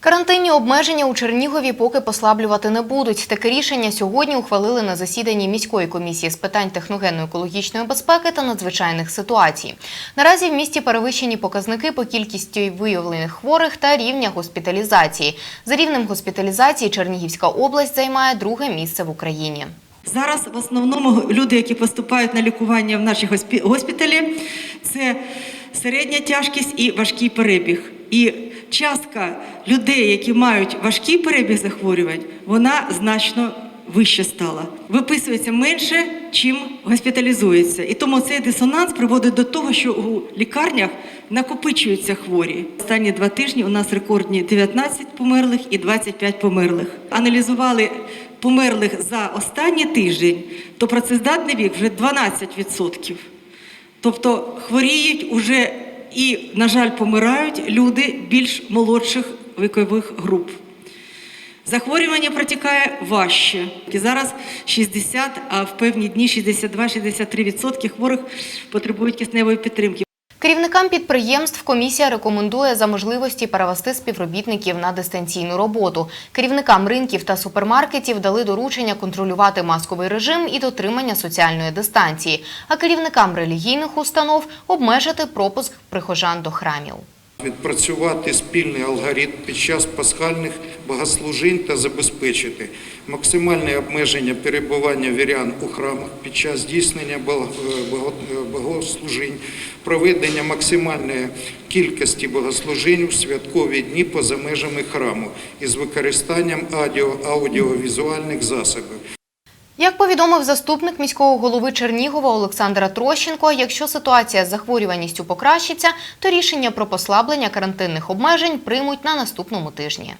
Карантинні обмеження у Чернігові поки послаблювати не будуть. Таке рішення сьогодні ухвалили на засіданні міської комісії з питань техногенно-екологічної безпеки та надзвичайних ситуацій. Наразі в місті перевищені показники по кількості виявлених хворих та рівня госпіталізації. За рівнем госпіталізації Чернігівська область займає друге місце в Україні. Зараз в основному люди, які поступають на лікування в наші госпі- госпіталі, це середня тяжкість і важкий перебіг. І частка людей, які мають важкий перебіг захворювань, вона значно вище стала. Виписується менше, чим госпіталізується. І тому цей дисонанс приводить до того, що у лікарнях накопичуються хворі. Останні два тижні у нас рекордні 19 померлих і 25 померлих. Аналізували померлих за останній тиждень, то працездатний вік вже 12%. Тобто хворіють уже і, на жаль, помирають люди більш молодших вікових груп. Захворювання протікає важче. І зараз 60, а в певні дні 62-63% хворих потребують кисневої підтримки. Керівникам підприємств комісія рекомендує за можливості перевести співробітників на дистанційну роботу. Керівникам ринків та супермаркетів дали доручення контролювати масковий режим і дотримання соціальної дистанції, а керівникам релігійних установ обмежити пропуск прихожан до храмів. Відпрацювати спільний алгоритм під час пасхальних богослужінь та забезпечити максимальне обмеження перебування вірян у храмах під час здійснення бого- бого- богослужінь, проведення максимальної кількості богослужінь у святкові дні поза межами храму із використанням аудіовізуальних засобів. Як повідомив заступник міського голови Чернігова Олександра Трощенко, якщо ситуація з захворюваністю покращиться, то рішення про послаблення карантинних обмежень приймуть на наступному тижні.